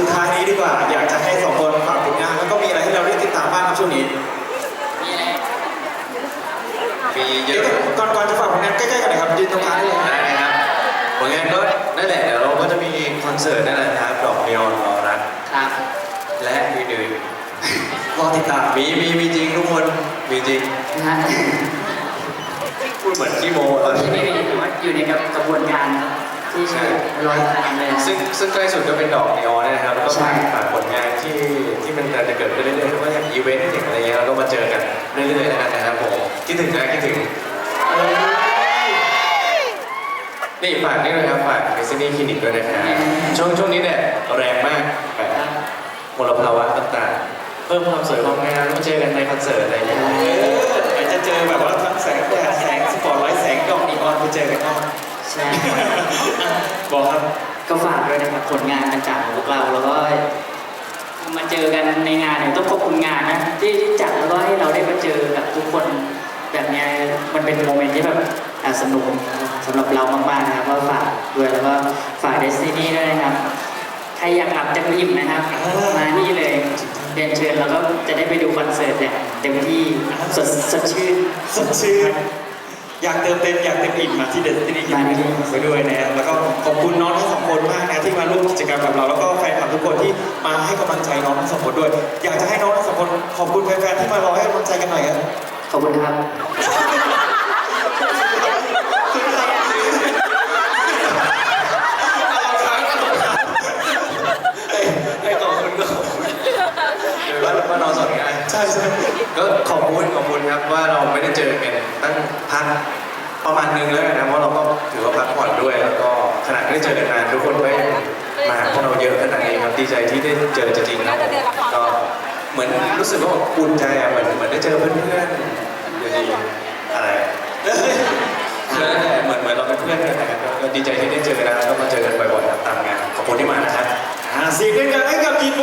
สุดท้ายนี้ดีกว่า อยากจะให้สองคนฝากผลงานแล้วก็มีอะไรให้เราได้ติดตามบ้างครับช่วงนี้มีอะไรมีเยเดี๋ยวอะก่อนก่อนจะฝากผลงานใกล้ๆกันเลยครับยืนตรงกลางได้เลยได้นะครับผลงานก็นั่นแหละเดี๋ยวเราก็จะมีคอนเสิร์ตนั่นแหละนะครับดอกเดียวรอรักครับและอื่นรอติดตามๆมีมีมีจริงทุกคนมีจริงนะฮะพูดเหมือนขี้โมตอนที่นี้ไม่มีถือว่าอยู่ในกระบวนการนะครับที่ใช่รอยตามเลยนะซึ่งซึ่งใกล้สุดก็เป็นดอกนีออนเนี่ยนะครับ ก็มาเจอกันเรื่อยๆแล้วกันนะครับผมคิดถึงนะคิดถึงนี่ฝากนี่เลยครับฝากเมซินี่คลินิกด้วยนะครับช่วงช่วงนี้เนี่ยแรงมากแบบมลภาวะต่างๆ เพิ่มความสวยความงามมาเจอกันในคอนเสิร์ตอะไรอย่างเงี้ยเอออาจจะเจอแบบว่าทั้งแสงแดดแสงสปอตไลท์แสงดอกนีออนไปเจอกันเนาะใช่ บอกครับ ก็ฝากด้วยนะครับผลงานต่างๆของพวกเราแล้วก็มาเจอกันในงานเนี่ยต้องขอบคุณ งานนะที่ที่จัดแล้วก็ให้เราได้มาเจอกับทุกคนแบบเนี้ยมันเป็นโมเมนต์ที่แบบอะสนุกสำหรับเรามากๆนะครับก็ฝากด้วยแล้วก็ฝากเดสตินีด้วยนะครับใครอยากหลับจะอิ่มนะครับมานี่เลยเรียนเชิญแล้วก็จะได้ไปดูคอนเสิร์ตเนี่ยเต็มที่สดสดชื่นสดชื่นอยากเติมเต็มอยากเต็มอิ่มมาที่เดนที่นี่กินไปด้วยนะฮะแล้วก็ขอบคุณน้องทั้งสองคนมากนะที่มาร่วมกิจกรรมกับเราแล้วก็แฟนคลับ ทุกคนที่มาให้กำลังใจน้องทั้งสองคนด้วย อยากจะให้น้องทั้งสองคนขอบคุณแฟนๆที่มารอให้กำลังใจกันหน่อยครับขอบคุณครับให้ขอบคุณก็ขอบคุณหรือว่าว่าเราสอนงานใช่ใช่ก็ขอบคุณขอบคุณครับว่าเราไม่ได้เจอกันตั้งพักประมาณนึงแล้วนะเพราะเราก็ถือว่าพักผ่อนด้วยแล้วก็ขนาดไม่ได้เจอกันนานทุกคนก็ยัง มาพวกเราเยอะขนาดนี้ครับดีใจที่ได้เจอจริงๆครับก็เหมือนรู้สึกว่าอุ่นใจอะเหมือนเหมือนได้เจอเพื่อนๆอยู่ดีอะไรเหมือนเหมือนเราเป็นเพื่อนกันนะครับก็ดีใจที่ได้เจอกันะแล้วก็มาเจอกันบ่อยๆตามงานขอบคุณที่มานะครับเสียงเป็นกันให้กับกีโ